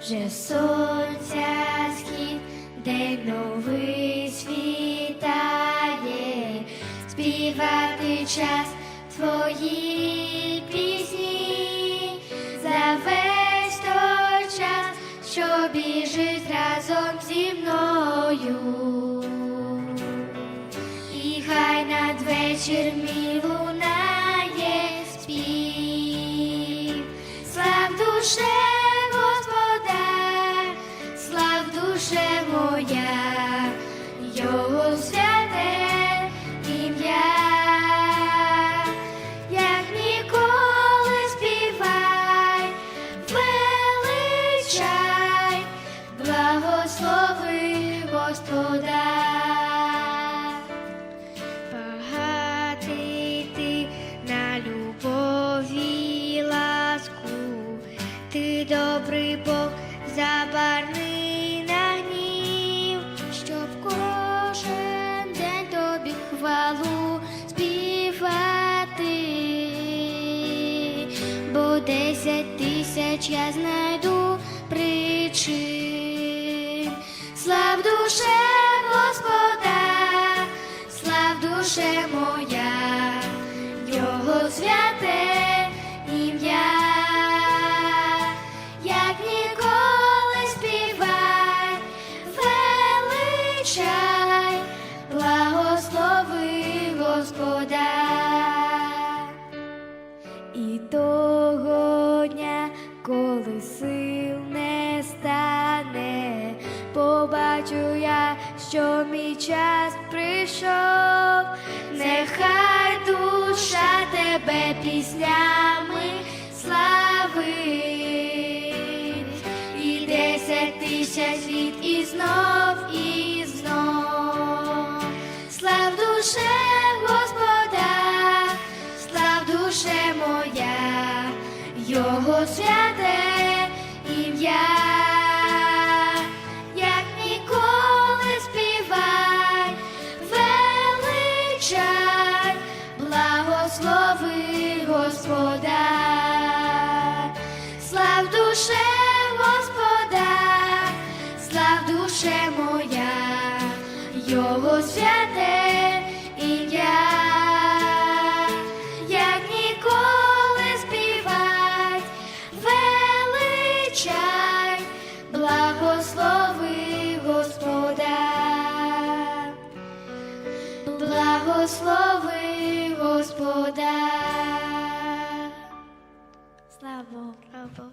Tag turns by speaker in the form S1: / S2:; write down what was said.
S1: вже сонця схід, день новий світає, співати час твої пісні, за весь той час, що біжить разом зі мною. І хай надвечір мій лунає спів, слав душе душе моя, його святе ім'я, як ніколи співай, величай, благослови Господа. Ти добрий Бог, забарний десять тисяч я знайду причин. Слав душе Господа, слав душе моя, Його святе ім'я, як ніколи співай, величай, благослови Господа. І того дня, коли сил не стане, побачу я, що мій час прийшов, нехай душа тебе піснями славить, і десять тисяч літ і знов, і Його святе ім'я, як ніколи співай, величай, благослови Господа, слав душе Господа, слав душе моя, Його святе благослови Господа. Слава Богу.